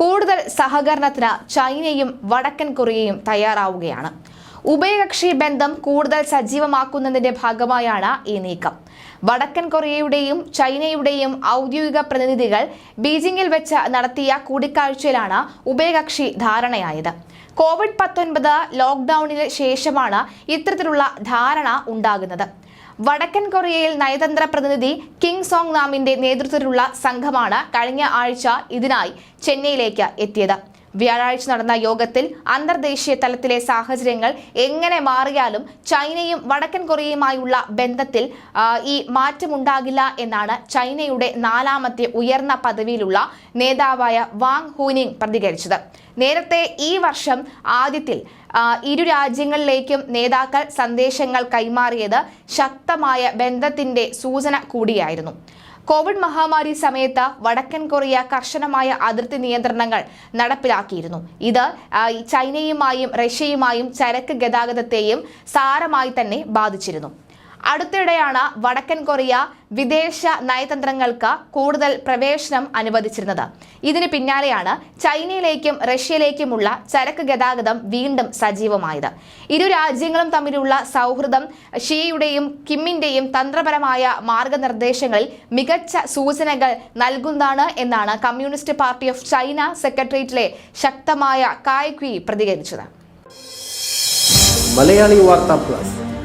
കൂടുതൽ സഹകരണത്തിന് ചൈനയും വടക്കൻ കൊറിയയും തയ്യാറാവുകയാണ്. ഉഭയകക്ഷി ബന്ധം കൂടുതൽ സജീവമാക്കുന്നതിന്റെ ഭാഗമായാണ് ഈ നീക്കം. വടക്കൻ കൊറിയയുടെയും ചൈനയുടെയും ഔദ്യോഗിക പ്രതിനിധികൾ ബീജിംഗിൽ വെച്ച് നടത്തിയ കൂടിക്കാഴ്ചയിലാണ് ഉഭയകക്ഷി ധാരണയായത്. കോവിഡ് പത്തൊൻപത് ലോക്ക്ഡൌണിന് ശേഷമാണ് ഇത്തരത്തിലുള്ള ധാരണ ഉണ്ടാകുന്നത്. വടക്കൻ കൊറിയയിൽ നയതന്ത്ര പ്രതിനിധി കിങ് സോങ് നാമിന്റെ നേതൃത്വത്തിലുള്ള സംഘമാണ് കഴിഞ്ഞ ആഴ്ച ഇതിനായി ചെന്നൈയിലേക്ക് എത്തിയത്. വ്യാഴാഴ്ച നടന്ന യോഗത്തിൽ അന്തർദേശീയ തലത്തിലെ സാഹചര്യങ്ങൾ എങ്ങനെ മാറിയാലും ചൈനയും വടക്കൻ കൊറിയയുമായുള്ള ബന്ധത്തിൽ ഈ മാറ്റമുണ്ടാകില്ല എന്നാണ് ചൈനയുടെ നാലാമത്തെ ഉയർന്ന പദവിയിലുള്ള നേതാവായ വാങ് ഹൂനിങ് പ്രതികരിച്ചത്. നേരത്തെ ഈ വർഷം ആദ്യത്തിൽ ഇരു രാജ്യങ്ങളിലേക്കും നേതാക്കൾ സന്ദേശങ്ങൾ കൈമാറിയത് ശക്തമായ ബന്ധത്തിന്റെ സൂചന കൂടിയായിരുന്നു. കോവിഡ് മഹാമാരി സമയത്ത് വടക്കൻ കൊറിയ കർശനമായ അതിർത്തി നിയന്ത്രണങ്ങൾ നടപ്പിലാക്കിയിരുന്നു. ഇത് ചൈനയുമായും റഷ്യയുമായും ചരക്ക് ഗതാഗതത്തെയും സാരമായി തന്നെ ബാധിച്ചിരുന്നു. അടുത്തിടെയാണ് വടക്കൻ കൊറിയ വിദേശ നയതന്ത്രങ്ങൾക്ക് കൂടുതൽ പ്രവേശനം അനുവദിച്ചിരുന്നത്. ഇതിന് പിന്നാലെയാണ് ചൈനയിലേക്കും റഷ്യയിലേക്കുമുള്ള ചരക്ക് ഗതാഗതം വീണ്ടും സജീവമായത്. ഇരു രാജ്യങ്ങളും തമ്മിലുള്ള സൗഹൃദം ഷീയുടെയും കിമ്മിന്റെയും തന്ത്രപരമായ മാർഗനിർദ്ദേശങ്ങളിൽ മികച്ച സൂചനകൾ നൽകുന്നതാണ് എന്നാണ് കമ്മ്യൂണിസ്റ്റ് പാർട്ടി ഓഫ് ചൈന സെക്രട്ടേറിയറ്റിലെ ശക്തമായ കായ്ക്വി പ്രതികരിച്ചത്. Malayali Vartha plus.